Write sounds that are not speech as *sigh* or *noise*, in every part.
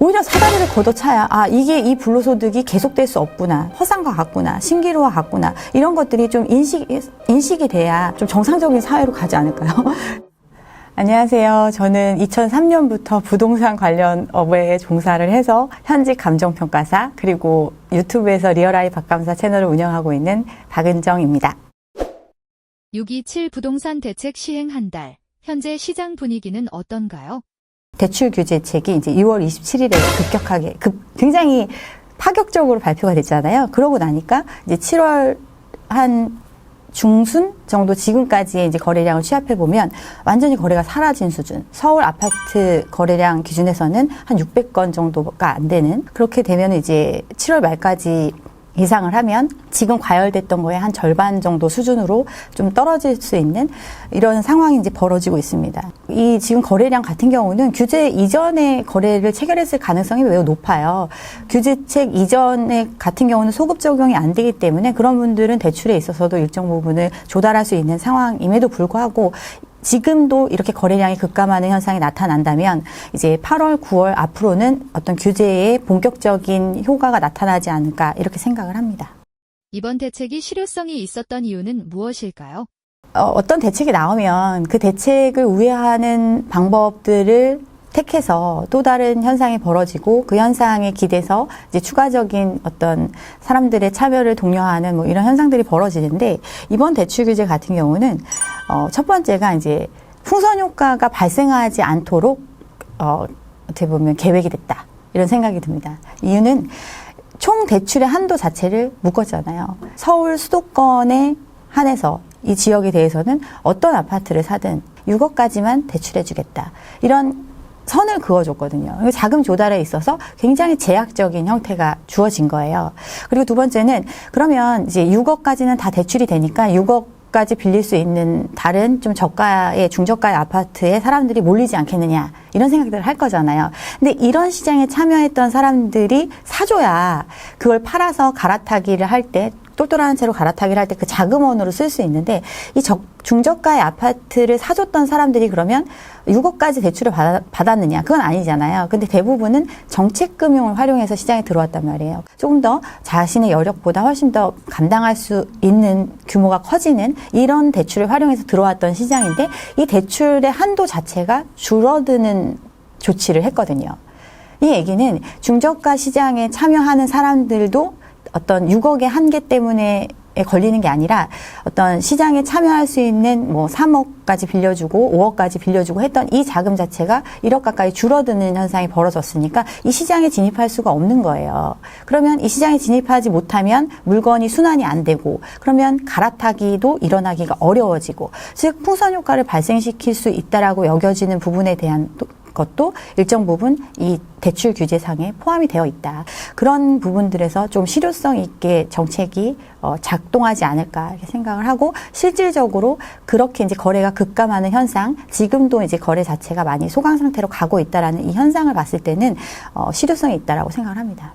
오히려 사다리를 걷어차야 아 이게 이 불로소득이 계속될 수 없구나 허상과 같구나 신기루와 같구나 이런 것들이 좀 인식 인식이 돼야 좀 정상적인 사회로 가지 않을까요? *laughs* 안녕하세요. 저는 2003년부터 부동산 관련 업에 종사를 해서 현직 감정평가사 그리고 유튜브에서 리얼아이 박감사 채널을 운영하고 있는 박은정입니다. 627 부동산 대책 시행 한 달. 현재 시장 분위기는 어떤가요? 대출 규제책이 이제 2월 27일에 급격하게 급 굉장히 파격적으로 발표가 됐잖아요. 그러고 나니까 이제 7월 한 중순 정도 지금까지의 이제 거래량을 취합해 보면 완전히 거래가 사라진 수준. 서울 아파트 거래량 기준에서는 한 600건 정도가 안 되는 그렇게 되면 이제 7월 말까지 이상을 하면 지금 과열됐던 거에 한 절반 정도 수준으로 좀 떨어질 수 있는 이런 상황이 이제 벌어지고 있습니다. 이 지금 거래량 같은 경우는 규제 이전에 거래를 체결했을 가능성이 매우 높아요. 규제책 이전에 같은 경우는 소급 적용이 안 되기 때문에 그런 분들은 대출에 있어서도 일정 부분을 조달할 수 있는 상황임에도 불구하고 지금도 이렇게 거래량이 급감하는 현상이 나타난다면 이제 8월, 9월 앞으로는 어떤 규제의 본격적인 효과가 나타나지 않을까 이렇게 생각을 합니다. 이번 대책이 실효성이 있었던 이유는 무엇일까요? 어, 떤 대책이 나오면 그 대책을 우회하는 방법들을 택해서 또 다른 현상이 벌어지고 그 현상에 기대서 이제 추가적인 어떤 사람들의 참여를 독려하는 뭐 이런 현상들이 벌어지는데 이번 대출 규제 같은 경우는 어, 첫 번째가 이제 풍선 효과가 발생하지 않도록 어, 어떻게 보면 계획이 됐다 이런 생각이 듭니다. 이유는 총 대출의 한도 자체를 묶었잖아요. 서울 수도권에 한해서 이 지역에 대해서는 어떤 아파트를 사든 6억까지만 대출해주겠다. 이런 선을 그어줬거든요. 자금 조달에 있어서 굉장히 제약적인 형태가 주어진 거예요. 그리고 두 번째는 그러면 이제 6억까지는 다 대출이 되니까 6억 까지 빌릴 수 있는 다른 좀 저가의 중저가의 아파트에 사람들이 몰리지 않겠느냐 이런 생각들을 할 거잖아요. 근데 이런 시장에 참여했던 사람들이 사줘야 그걸 팔아서 갈아타기를 할 때 똘똘한 채로 갈아타기를 할 때 그 자금원으로 쓸 수 있는데 이 적, 중저가의 아파트를 사줬던 사람들이 그러면 6억까지 대출을 받았, 느냐 그건 아니잖아요. 근데 대부분은 정책금융을 활용해서 시장에 들어왔단 말이에요. 조금 더 자신의 여력보다 훨씬 더 감당할 수 있는 규모가 커지는 이런 대출을 활용해서 들어왔던 시장인데 이 대출의 한도 자체가 줄어드는 조치를 했거든요. 이 얘기는 중저가 시장에 참여하는 사람들도 어떤 6억의 한계 때문에 걸리는 게 아니라 어떤 시장에 참여할 수 있는 뭐 3억까지 빌려주고 5억까지 빌려주고 했던 이 자금 자체가 1억 가까이 줄어드는 현상이 벌어졌으니까 이 시장에 진입할 수가 없는 거예요. 그러면 이 시장에 진입하지 못하면 물건이 순환이 안 되고 그러면 갈아타기도 일어나기가 어려워지고 즉 풍선 효과를 발생시킬 수 있다라고 여겨지는 부분에 대한 것도 일정 부분 이 대출 규제상에 포함이 되어 있다. 그런 부분들에서 좀 실효성 있게 정책이 어, 작동하지 않을까 이렇게 생각을 하고 실질적으로 그렇게 이제 거래가 급감하는 현상, 지금도 이제 거래 자체가 많이 소강 상태로 가고 있다라는 이 현상을 봤을 때는 어, 실효성이 있다라고 생각을 합니다.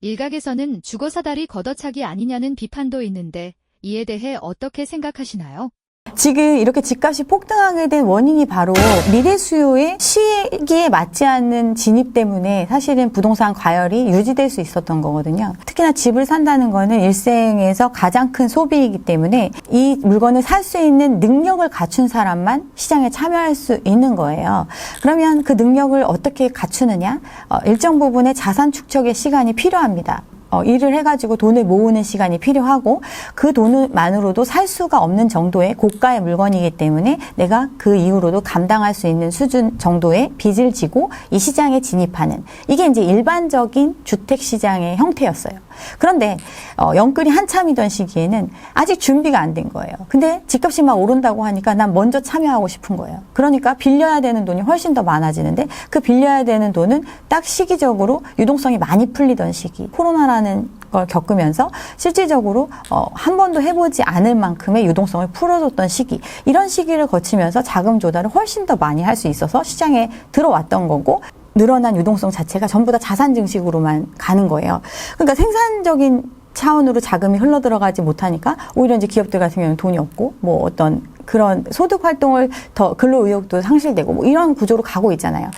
일각에서는 주거 사다리 걷어차기 아니냐는 비판도 있는데 이에 대해 어떻게 생각하시나요? 지금 이렇게 집값이 폭등하게 된 원인이 바로 미래 수요의 시기에 맞지 않는 진입 때문에 사실은 부동산 과열이 유지될 수 있었던 거거든요. 특히나 집을 산다는 거는 일생에서 가장 큰 소비이기 때문에 이 물건을 살 수 있는 능력을 갖춘 사람만 시장에 참여할 수 있는 거예요. 그러면 그 능력을 어떻게 갖추느냐? 어, 일정 부분의 자산 축적의 시간이 필요합니다. 어, 일을 해가지고 돈을 모으는 시간이 필요하고 그 돈만으로도 살 수가 없는 정도의 고가의 물건이기 때문에 내가 그 이후로도 감당할 수 있는 수준 정도의 빚을 지고 이 시장에 진입하는 이게 이제 일반적인 주택 시장의 형태였어요. 그런데 어, 영끌이 한참이던 시기에는 아직 준비가 안 된 거예요. 근데 집값이 막 오른다고 하니까 난 먼저 참여하고 싶은 거예요. 그러니까 빌려야 되는 돈이 훨씬 더 많아지는데 그 빌려야 되는 돈은 딱 시기적으로 유동성이 많이 풀리던 시기. 코로나라는 걸 겪으면서 실질적으로 어, 한 번도 해보지 않을 만큼의 유동성을 풀어줬던 시기 이런 시기를 거치면서 자금 조달을 훨씬 더 많이 할 수 있어서 시장에 들어왔던 거고 늘어난 유동성 자체가 전부 다 자산 증식으로만 가는 거예요. 그러니까 생산적인 차원으로 자금이 흘러 들어가지 못하니까 오히려 이제 기업들 같은 경우는 돈이 없고 뭐 어떤 그런 소득 활동을 더 근로 의욕도 상실되고 뭐 이런 구조로 가고 있잖아요.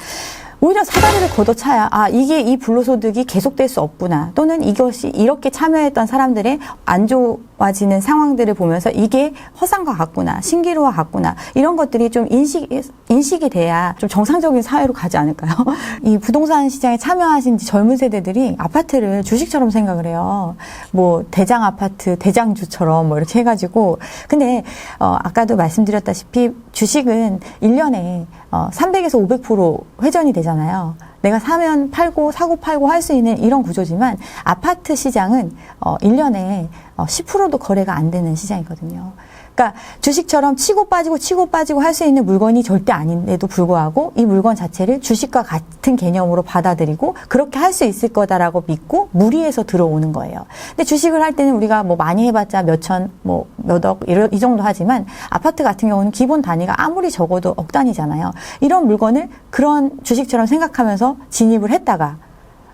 오히려 사다리를 걷어차야 아 이게 이 불로소득이 계속될 수 없구나 또는 이것이 이렇게 참여했던 사람들의 안 좋아지는 상황들을 보면서 이게 허상과 같구나 신기루와 같구나 이런 것들이 좀 인식 인식이 돼야 좀 정상적인 사회로 가지 않을까요? *laughs* 이 부동산 시장에 참여하신 젊은 세대들이 아파트를 주식처럼 생각을 해요. 뭐 대장 아파트 대장주처럼 뭐 이렇게 해가지고 근데 어, 아까도 말씀드렸다시피 주식은 1년에 어, 300에서 500% 회전이 되잖아요. 내가 사면 팔고 사고 팔고 할 수 있는 이런 구조지만 아파트 시장은 어, 1년에 어, 10%도 거래가 안 되는 시장이거든요. 그러니까 주식처럼 치고 빠지고 치고 빠지고 할 수 있는 물건이 절대 아닌데도 불구하고 이 물건 자체를 주식과 같은 개념으로 받아들이고 그렇게 할 수 있을 거다라고 믿고 무리해서 들어오는 거예요. 근데 주식을 할 때는 우리가 뭐 많이 해봤자 몇천, 뭐 몇억 이 정도 하지만 아파트 같은 경우는 기본 단위가 아무리 적어도 억 단위잖아요. 이런 물건을 그런 주식처럼 생각하면서 진입을 했다가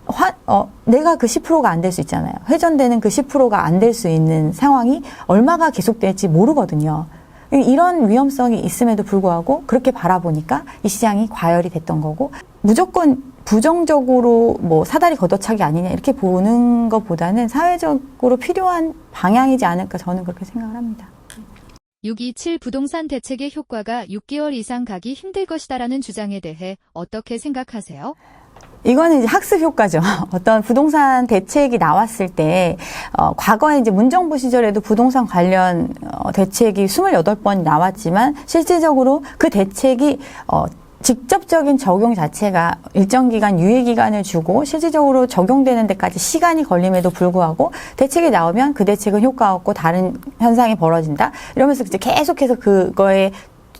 화, 어, 내가 그 10%가 안 될 수 있잖아요. 회전되는 그 10%가 안 될 수 있는 상황이 얼마가 계속될지 모르거든요. 이런 위험성이 있음에도 불구하고 그렇게 바라보니까 이 시장이 과열이 됐던 거고 무조건 부정적으로 뭐 사다리 걷어차기 아니냐 이렇게 보는 것보다는 사회적으로 필요한 방향이지 않을까 저는 그렇게 생각을 합니다. 627 부동산 대책의 효과가 6개월 이상 가기 힘들 것이다라는 주장에 대해 어떻게 생각하세요? 이거는 이제 학습 효과죠. *laughs* 어떤 부동산 대책이 나왔을 때, 어, 과거에 이제 문정부 시절에도 부동산 관련 어, 대책이 28번 나왔지만, 실질적으로 그 대책이, 어, 직접적인 적용 자체가 일정 기간 유예 기간을 주고 실질적으로 적용되는 데까지 시간이 걸림에도 불구하고 대책이 나오면 그 대책은 효과 없고 다른 현상이 벌어진다 이러면서 이제 계속해서 그거에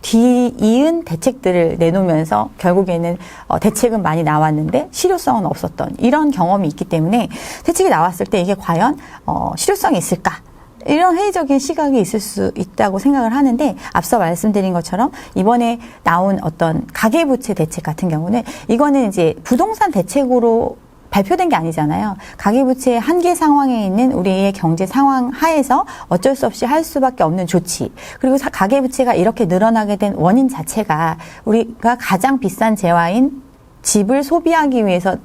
뒤이은 대책들을 내놓으면서 결국에는 어, 대책은 많이 나왔는데 실효성은 없었던 이런 경험이 있기 때문에 대책이 나왔을 때 이게 과연 어, 실효성이 있을까? 이런 회의적인 시각이 있을 수 있다고 생각을 하는데 앞서 말씀드린 것처럼 이번에 나온 어떤 가계부채 대책 같은 경우는 이거는 이제 부동산 대책으로 발표된 게 아니잖아요. 가계부채의 한계 상황에 있는 우리의 경제 상황 하에서 어쩔 수 없이 할 수밖에 없는 조치. 그리고 사- 가계부채가 이렇게 늘어나게 된 원인 자체가 우리가 가장 비싼 재화인 집을 소비하기 위해서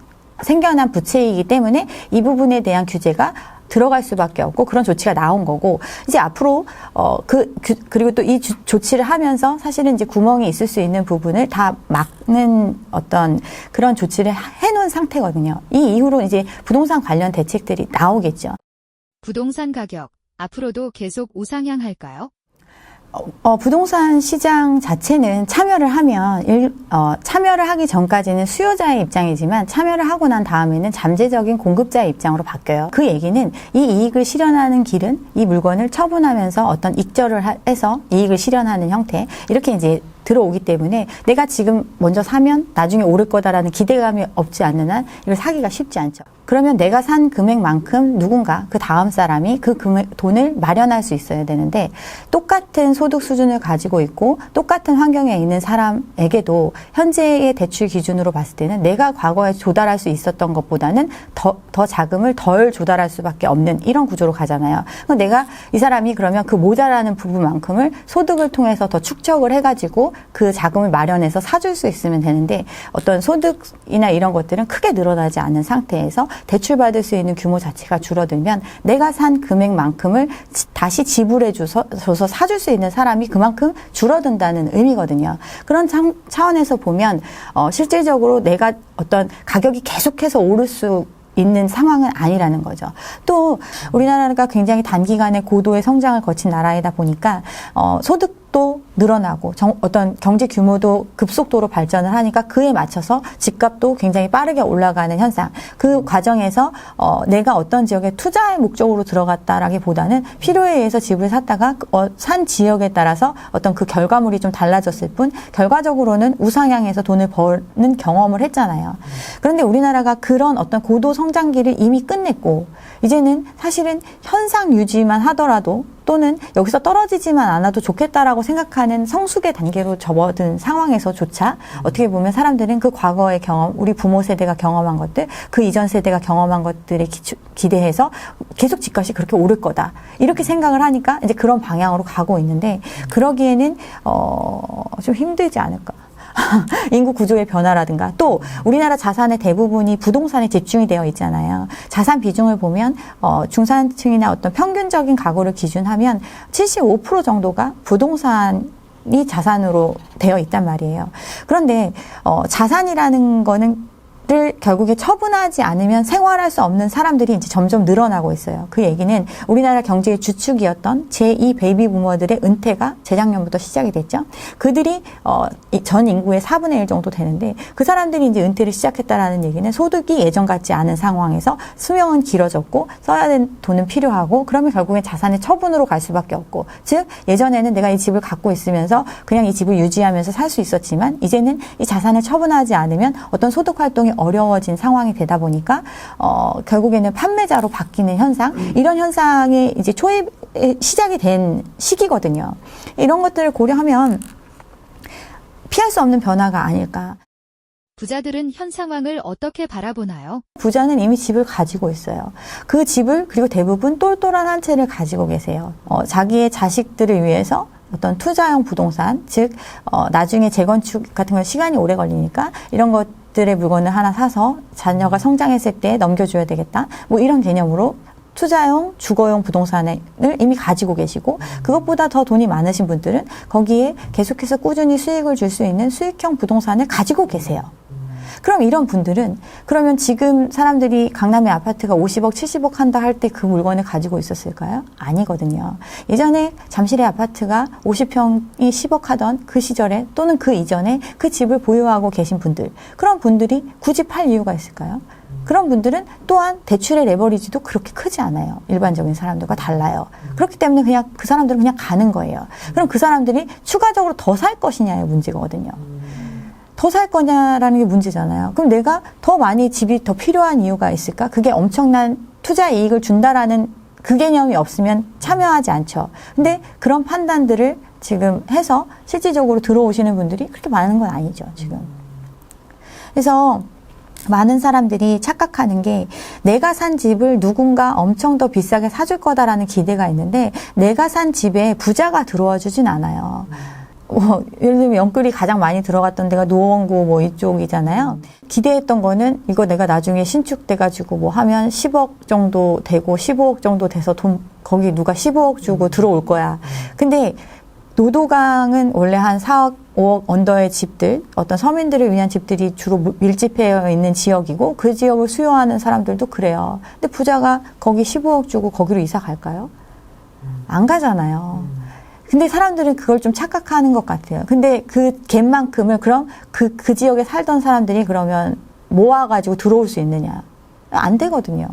생겨난 부채이기 때문에 이 부분에 대한 규제가 들어갈 수밖에 없고 그런 조치가 나온 거고 이제 앞으로 어 그 그리고 또 이 조치를 하면서 사실은 이제 구멍이 있을 수 있는 부분을 다 막는 어떤 그런 조치를 해놓은 상태거든요. 이 이후로 이제 부동산 관련 대책들이 나오겠죠. 부동산 가격 앞으로도 계속 우상향할까요? 어, 부동산 시장 자체는 참여를 하면 일, 어, 참여를 하기 전까지는 수요자의 입장이지만 참여를 하고 난 다음에는 잠재적인 공급자의 입장으로 바뀌어요. 그 얘기는 이 이익을 실현하는 길은 이 물건을 처분하면서 어떤 익절을 하- 해서 이익을 실현하는 형태 이렇게 이제 들어오기 때문에 내가 지금 먼저 사면 나중에 오를 거다라는 기대감이 없지 않는 한 이걸 사기가 쉽지 않죠. 그러면 내가 산 금액만큼 누군가 그 다음 사람이 그 금액 돈을 마련할 수 있어야 되는데 똑같은 소득 수준을 가지고 있고 똑같은 환경에 있는 사람에게도 현재의 대출 기준으로 봤을 때는 내가 과거에 조달할 수 있었던 것보다는 더, 더 자금을 덜 조달할 수밖에 없는 이런 구조로 가잖아요. 그럼 내가 이 사람이 그러면 그 모자라는 부분만큼을 소득을 통해서 더 축적을 해가지고 그 자금을 마련해서 사줄 수 있으면 되는데 어떤 소득이나 이런 것들은 크게 늘어나지 않은 상태에서 대출받을 수 있는 규모 자체가 줄어들면 내가 산 금액만큼을 지- 다시 지불해 줘서, 사줄 수 있는 사람이 그만큼 줄어든다는 의미거든요. 그런 차, 차원에서 보면 어, 실질적으로 내가 어떤 가격이 계속해서 오를 수 있는 상황은 아니라는 거죠. 또 우리나라가 굉장히 단기간에 고도의 성장을 거친 나라이다 보니까 어, 소득 도 늘어나고 정- 어떤 경제 규모도 급속도로 발전을 하니까 그에 맞춰서 집값도 굉장히 빠르게 올라가는 현상. 그 과정에서 어, 내가 어떤 지역에 투자의 목적으로 들어갔다라기보다는 필요에 의해서 집을 샀다가 어, 산 지역에 따라서 어떤 그 결과물이 좀 달라졌을 뿐 결과적으로는 우상향해서 돈을 버는 경험을 했잖아요. 그런데 우리나라가 그런 어떤 고도 성장기를 이미 끝냈고 이제는 사실은 현상 유지만 하더라도 또는 여기서 떨어지지만 않아도 좋겠다라고 생각하는 성숙의 단계로 접어든 상황에서조차 어떻게 보면 사람들은 그 과거의 경험, 우리 부모 세대가 경험한 것들, 그 이전 세대가 경험한 것들에 기, 기대해서 계속 집값이 그렇게 오를 거다. 이렇게 생각을 하니까 이제 그런 방향으로 가고 있는데 그러기에는 어, 좀 힘들지 않을까. *laughs* 인구 구조의 변화라든가 또 우리나라 자산의 대부분이 부동산에 집중이 되어 있잖아요. 자산 비중을 보면 어, 중산층이나 어떤 평균적인 가구를 기준하면 75% 정도가 부동산 이 자산으로 되어 있단 말이에요. 그런데 어, 자산이라는 거는 를 결국에 처분하지 않으면 생활할 수 없는 사람들이 이제 점점 늘어나고 있어요. 그 얘기는 우리나라 경제의 주축이었던 제2 베이비 부머들의 은퇴가 재작년부터 시작이 됐죠. 그들이 어, 이전 인구의 4분의 1 정도 되는데 그 사람들이 이제 은퇴를 시작했다라는 얘기는 소득이 예전 같지 않은 상황에서 수명은 길어졌고 써야 되는 돈은 필요하고 그러면 결국엔 자산의 처분으로 갈 수밖에 없고 즉 예전에는 내가 이 집을 갖고 있으면서 그냥 이 집을 유지하면서 살 수 있었지만 이제는 이 자산을 처분하지 않으면 어떤 소득 활동이 어려워진 상황이 되다 보니까 어 결국에는 판매자로 바뀌는 현상 이런 현상이 이제 초입 시작이 된 시기거든요. 이런 것들을 고려하면 피할 수 없는 변화가 아닐까. 부자들은 현 상황을 어떻게 바라보나요? 부자는 이미 집을 가지고 있어요. 그 집을 그리고 대부분 똘똘한 한 채를 가지고 계세요. 어, 자기의 자식들을 위해서 어떤 투자형 부동산, 즉 어, 나중에 재건축 같은 건 시간이 오래 걸리니까 이런 것 들의 물건을 하나 사서 자녀가 성장했을 때 넘겨줘야 되겠다. 뭐 이런 개념으로 투자용, 주거용 부동산을 이미 가지고 계시고 그것보다 더 돈이 많으신 분들은 거기에 계속해서 꾸준히 수익을 줄 수 있는 수익형 부동산을 가지고 계세요. 그럼 이런 분들은 그러면 지금 사람들이 강남의 아파트가 50억, 70억 한다 할 때 그 물건을 가지고 있었을까요? 아니거든요. 예전에 잠실의 아파트가 50평이 10억 하던 그 시절에 또는 그 이전에 그 집을 보유하고 계신 분들 그런 분들이 굳이 팔 이유가 있을까요? 그런 분들은 또한 대출의 레버리지도 그렇게 크지 않아요. 일반적인 사람들과 달라요. 그렇기 때문에 그냥 그 사람들은 그냥 가는 거예요. 그럼 그 사람들이 추가적으로 더 살 것이냐의 문제거든요. 더 살 거냐라는 게 문제잖아요. 그럼 내가 더 많이 집이 더 필요한 이유가 있을까? 그게 엄청난 투자 이익을 준다라는 그 개념이 없으면 참여하지 않죠. 근데 그런 판단들을 지금 해서 실질적으로 들어오시는 분들이 그렇게 많은 건 아니죠, 지금. 그래서 많은 사람들이 착각하는 게 내가 산 집을 누군가 엄청 더 비싸게 사줄 거다라는 기대가 있는데 내가 산 집에 부자가 들어와 주진 않아요. 뭐, 예를 들면 영끌이 가장 많이 들어갔던 데가 노원구 뭐 이쪽이잖아요. 기대했던 거는 이거 내가 나중에 신축돼가지고 뭐 하면 10억 정도 되고 15억 정도 돼서 돈 거기 누가 15억 주고 들어올 거야. 근데 노도강은 원래 한 4억, 5억 언더의 집들, 어떤 서민들을 위한 집들이 주로 밀집해 있는 지역이고 그 지역을 수요하는 사람들도 그래요. 근데 부자가 거기 15억 주고 거기로 이사 갈까요? 안 가잖아요. 근데 사람들은 그걸 좀 착각하는 것 같아요. 근데 그 갭만큼을 그럼 그, 그 지역에 살던 사람들이 그러면 모아가지고 들어올 수 있느냐? 안 되거든요.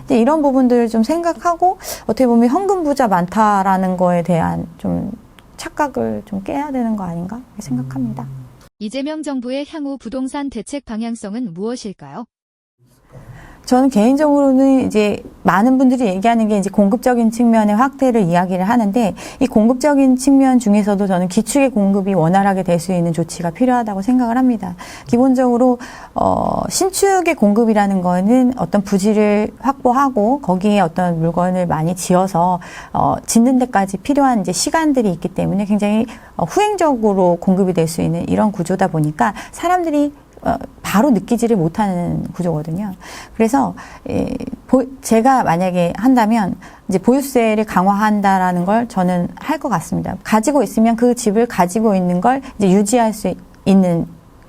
근데 이런 부분들을 좀 생각하고 어떻게 보면 현금 부자 많다라는 거에 대한 좀 착각을 좀 깨야 되는 거 아닌가 생각합니다. 이재명 정부의 향후 부동산 대책 방향성은 무엇일까요? 저는 개인적으로는 이제 많은 분들이 얘기하는 게 이제 공급적인 측면의 확대를 이야기를 하는데 이 공급적인 측면 중에서도 저는 기축의 공급이 원활하게 될 수 있는 조치가 필요하다고 생각을 합니다. 기본적으로 어 신축의 공급이라는 거는 어떤 부지를 확보하고 거기에 어떤 물건을 많이 지어서 어 짓는 데까지 필요한 이제 시간들이 있기 때문에 굉장히 어, 후행적으로 공급이 될 수 있는 이런 구조다 보니까 사람들이 어, 바로 느끼지를 못하는 구조거든요. 그래서 제가 만약에 한다면 이제 보유세를 강화한다라는 걸 저는 할 것 같습니다. 가지고 있으면 그 집을 가지고 있는 걸 이제 유지할 수 있는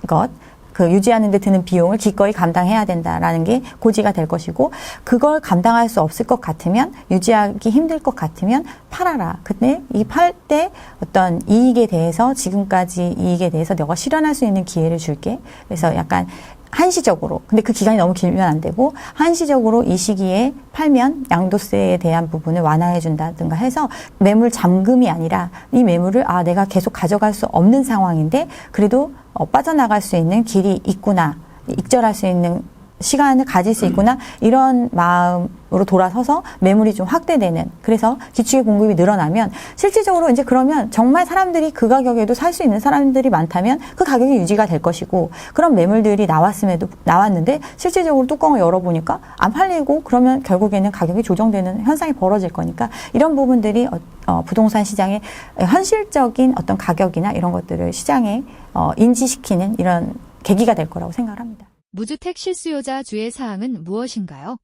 것. 그 유지하는 데 드는 비용을 기꺼이 감당해야 된다라는 게 고지가 될 것이고 그걸 감당할 수 없을 것 같으면 유지하기 힘들 것 같으면 팔아라. 근데 이 팔 때 어떤 이익에 대해서 지금까지 이익에 대해서 너가 실현할 수 있는 기회를 줄게. 그래서 약간 한시적으로. 근데 그 기간이 너무 길면 안 되고 한시적으로 이 시기에 팔면 양도세에 대한 부분을 완화해 준다든가 해서 매물 잠금이 아니라 이 매물을 아 내가 계속 가져갈 수 없는 상황인데 그래도 어, 빠져나갈 수 있는 길이 있구나. 익절할 수 있는 시간을 가질 수 있구나 이런 마음으로 돌아서서 매물이 좀 확대되는 그래서 기축의 공급이 늘어나면 실질적으로 이제 그러면 정말 사람들이 그 가격에도 살 수 있는 사람들이 많다면 그 가격이 유지가 될 것이고 그런 매물들이 나왔음에도 나왔는데 실질적으로 뚜껑을 열어보니까 안 팔리고 그러면 결국에는 가격이 조정되는 현상이 벌어질 거니까 이런 부분들이 어, 어, 부동산 시장의 현실적인 어떤 가격이나 이런 것들을 시장에 어, 인지시키는 이런 계기가 될 거라고 생각을 합니다. 무주택 실수요자 주의 사항은 무엇인가요?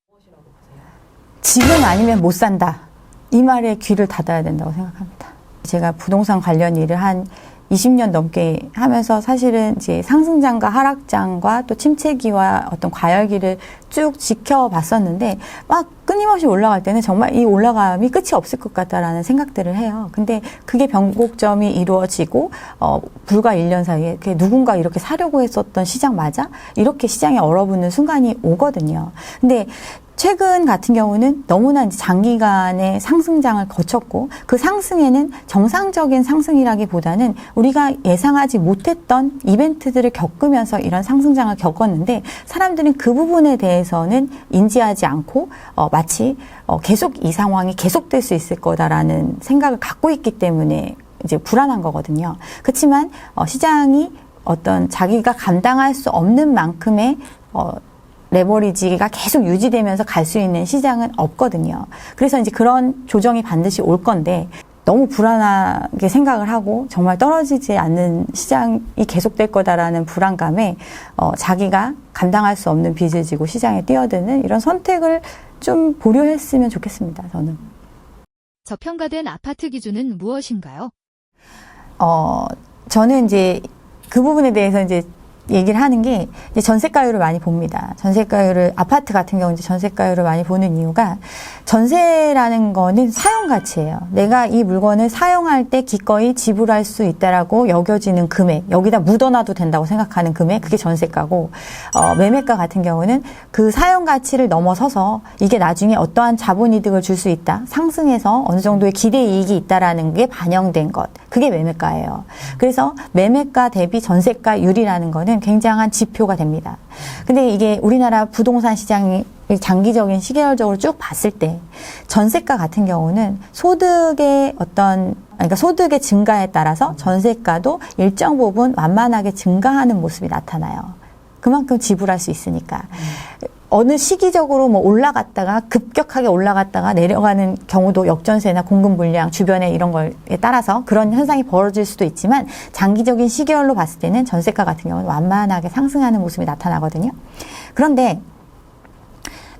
지금 아니면 못 산다. 이 말에 귀를 닫아야 된다고 생각합니다. 제가 부동산 관련 일을 한 20년 넘게 하면서 사실은 이제 상승장과 하락장과 또 침체기와 어떤 과열기를 쭉 지켜봤었는데 막 끊임없이 올라갈 때는 정말 이 올라감이 끝이 없을 것 같다라는 생각들을 해요. 근데 그게 변곡점이 이루어지고 어 불과 1년 사이에 누군가 이렇게 사려고 했었던 시장 맞아? 이렇게 시장이 얼어붙는 순간이 오거든요. 근데 최근 같은 경우는 너무나 장기간의 상승장을 거쳤고 그 상승에는 정상적인 상승이라기보다는 우리가 예상하지 못했던 이벤트들을 겪으면서 이런 상승장을 겪었는데 사람들은 그 부분에 대해서는 인지하지 않고 어, 마치 어, 계속 이 상황이 계속될 수 있을 거다라는 생각을 갖고 있기 때문에 이제 불안한 거거든요. 그렇지만 어, 시장이 어떤 자기가 감당할 수 없는 만큼의 어, 레버리지가 계속 유지되면서 갈 수 있는 시장은 없거든요. 그래서 이제 그런 조정이 반드시 올 건데 너무 불안하게 생각을 하고 정말 떨어지지 않는 시장이 계속될 거다라는 불안감에 어, 자기가 감당할 수 없는 빚을 지고 시장에 뛰어드는 이런 선택을 좀 보류했으면 좋겠습니다. 저는. 저평가된 아파트 기준은 무엇인가요? 어, 저는 이제 그 부분에 대해서 이제 얘기를 하는 게 이제 전세가율을 많이 봅니다. 전세가율을 아파트 같은 경우 이제 전세가율을 많이 보는 이유가 전세라는 거는 사용 가치예요. 내가 이 물건을 사용할 때 기꺼이 지불할 수 있다라고 여겨지는 금액 여기다 묻어놔도 된다고 생각하는 금액 그게 전세가고 어, 매매가 같은 경우는 그 사용 가치를 넘어서서 이게 나중에 어떠한 자본 이득을 줄 수 있다 상승해서 어느 정도의 기대 이익이 있다라는 게 반영된 것 그게 매매가예요. 그래서 매매가 대비 전세가율이라는 거는 굉장한 지표가 됩니다. 근데 이게 우리나라 부동산 시장이 장기적인 시계열적으로 쭉 봤을 때 전세가 같은 경우는 소득의 어떤 그러니까 소득의 증가에 따라서 전세가도 일정 부분 완만하게 증가하는 모습이 나타나요. 그만큼 지불할 수 있으니까. 어느 시기적으로 뭐 올라갔다가 급격하게 올라갔다가 내려가는 경우도 역전세나 공급 물량 주변에 이런 거에 따라서 그런 현상이 벌어질 수도 있지만 장기적인 시계열로 봤을 때는 전세가 같은 경우는 완만하게 상승하는 모습이 나타나거든요. 그런데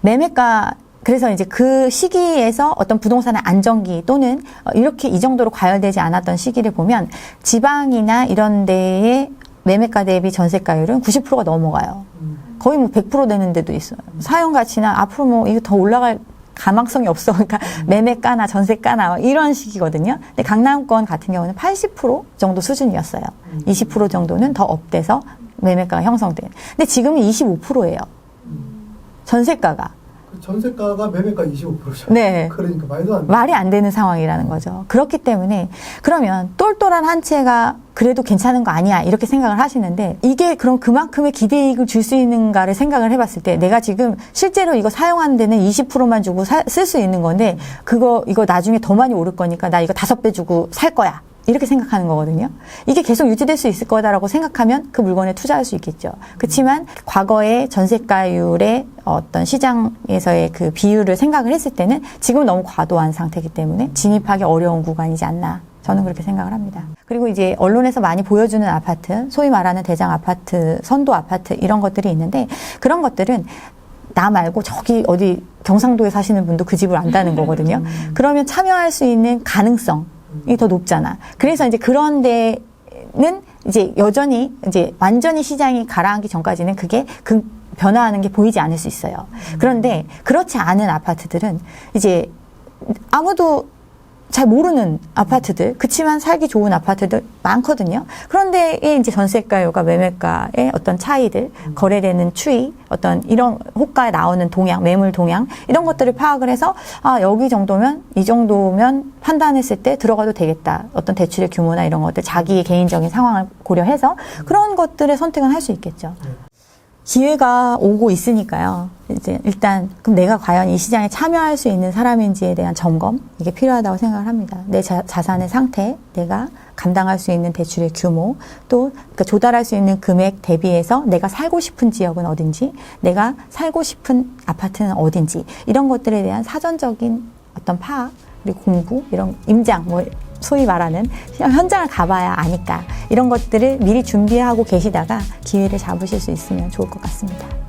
매매가 그래서 이제 그 시기에서 어떤 부동산의 안정기 또는 어, 이렇게 이 정도로 과열되지 않았던 시기를 보면 지방이나 이런 데의 매매가 대비 전세가율은 90%가 넘어가요. 거의 뭐 100% 되는 데도 있어요. 사용 가치나 앞으로 뭐 이거 더 올라갈 가망성이 없어. *laughs* 그러니까 매매가나 전세가나 이런 식이거든요. 근데 강남권 같은 경우는 80% 정도 수준이었어요. 20% 정도는 더 업돼서 매매가가 형성된. 근데 지금은 25%예요. 전세가가. 그 전세가가 매매가 25%죠. 네. 그러니까 말도 안 돼. 말이 안 되는 상황이라는 거죠. 그렇기 때문에 그러면 똘똘한 한 채가 그래도 괜찮은 거 아니야 이렇게 생각을 하시는데 이게 그럼 그만큼의 기대이익을 줄 수 있는가를 생각을 해봤을 때 내가 지금 실제로 이거 사용하는 데는 20%만 주고 쓸 수 있는 건데 그거 이거 나중에 더 많이 오를 거니까 나 이거 다섯 배 주고 살 거야. 이렇게 생각하는 거거든요. 이게 계속 유지될 수 있을 거다라고 생각하면 그 물건에 투자할 수 있겠죠. 그렇지만 과거의 전세가율의 어떤 시장에서의 그 비율을 생각을 했을 때는 지금 너무 과도한 상태이기 때문에 진입하기 어려운 구간이지 않나. 저는 그렇게 생각을 합니다. 그리고 이제 언론에서 많이 보여주는 아파트, 소위 말하는 대장 아파트, 선도 아파트 이런 것들이 있는데 그런 것들은 나 말고 저기 어디 경상도에 사시는 분도 그 집을 안다는 거거든요. 그러면 참여할 수 있는 가능성 이더 높잖아. 그래서 이제 그런 데는 이제 여전히 이제 완전히 시장이 가라앉기 전까지는 그게 그 변화하는 게 보이지 않을 수 있어요. 그런데 그렇지 않은 아파트들은 이제 아무도 잘 모르는 아파트들, 그치만 살기 좋은 아파트들 많거든요. 그런데 이제 전세가율과 매매가의 어떤 차이들, 거래되는 추이, 어떤 이런 호가에 나오는 동향, 매물 동향, 이런 것들을 파악을 해서, 아, 여기 정도면, 이 정도면 판단했을 때 들어가도 되겠다. 어떤 대출의 규모나 이런 것들, 자기의 개인적인 상황을 고려해서 그런 것들의 선택은 할 수 있겠죠. 기회가 오고 있으니까요. 이제 일단 그럼 내가 과연 이 시장에 참여할 수 있는 사람인지에 대한 점검 이게 필요하다고 생각을 합니다. 내 자, 자산의 상태, 내가 감당할 수 있는 대출의 규모, 또 그러니까 조달할 수 있는 금액 대비해서 내가 살고 싶은 지역은 어딘지, 내가 살고 싶은 아파트는 어딘지 이런 것들에 대한 사전적인 어떤 파악 그리고 공부 이런 임장 뭐 소위 말하는 현장을 가봐야 아니까 이런 것들을 미리 준비하고 계시다가 기회를 잡으실 수 있으면 좋을 것 같습니다.